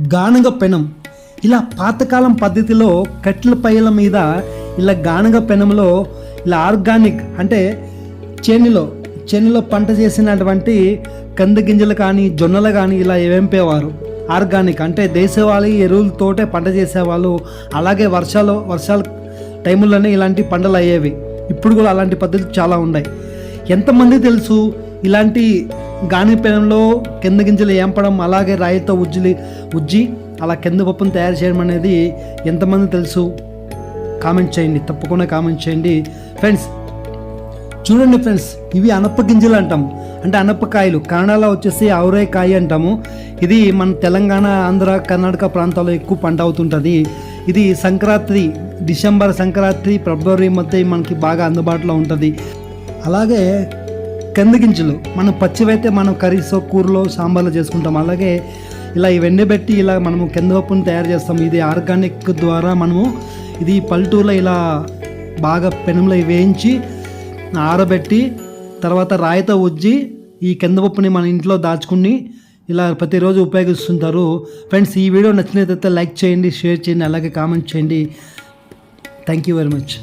గానుగ పెనం. ఇలా పాతకాలం పద్ధతిలో కట్టెల పైల మీద ఇలా గానుగ పెనంలో ఇలా ఆర్గానిక్ అంటే చేనులో చేనులో పంట చేసినటువంటి కంద గింజలు కానీ జొన్నలు కానీ ఇలా వేంపేవారు. ఆర్గానిక్ అంటే దేశవాళీ ఎరువులతోటే పంట చేసేవాళ్ళు. అలాగే వర్షాలు వర్షాల టైముల్లోనే ఇలాంటి పంటలు అయ్యేవి. ఇప్పుడు కూడా అలాంటి పద్ధతులు చాలా ఉన్నాయి. ఎంతమంది తెలుసు ఇలాంటి గానిపెనంలో కింద గింజలు ఏంపడం అలాగే రాయితో ఉజ్జిలి ఉజ్జి అలా కింద పప్పును తయారు చేయడం అనేది ఎంతమంది తెలుసు? కామెంట్ చేయండి తప్పకుండా కామెంట్ చేయండి. ఫ్రెండ్స్ చూడండి ఫ్రెండ్స్ ఇవి అనప్ప గింజలు అంటాం అంటే అనపకాయలు కన్నడలో వచ్చేసి ఆవురేకాయ అంటాము. ఇది మన తెలంగాణ ఆంధ్ర కర్ణాటక ప్రాంతాల్లో ఎక్కువ పంట అవుతుంటుంది. ఇది సంక్రాంతి డిసెంబర్ సంక్రాంతి ఫిబ్రవరి మధ్య మనకి బాగా అందుబాటులో ఉంటుంది. అలాగే కంది గింజలు. మనం పచ్చివైతే మనం కర్రీస్ కూరలో సాంబార్లో చేసుకుంటాం. అలాగే ఇలా ఎండబెట్టి ఇలా మనము కందిపప్పును తయారు చేస్తాం. ఇది ఆర్గానిక్ ద్వారా మనము ఇది పల్లెటూరులో ఇలా బాగా పెనంలో వేయించి ఆరబెట్టి తర్వాత రాయితో ఉజ్జి ఈ కందిపప్పుని మన ఇంట్లో దాచుకుని ఇలా ప్రతిరోజు ఉపయోగిస్తుంటారు. ఫ్రెండ్స్ ఈ వీడియో నచ్చినట్లయితే లైక్ చేయండి షేర్ చేయండి అలాగే కామెంట్ చేయండి. Thank you very much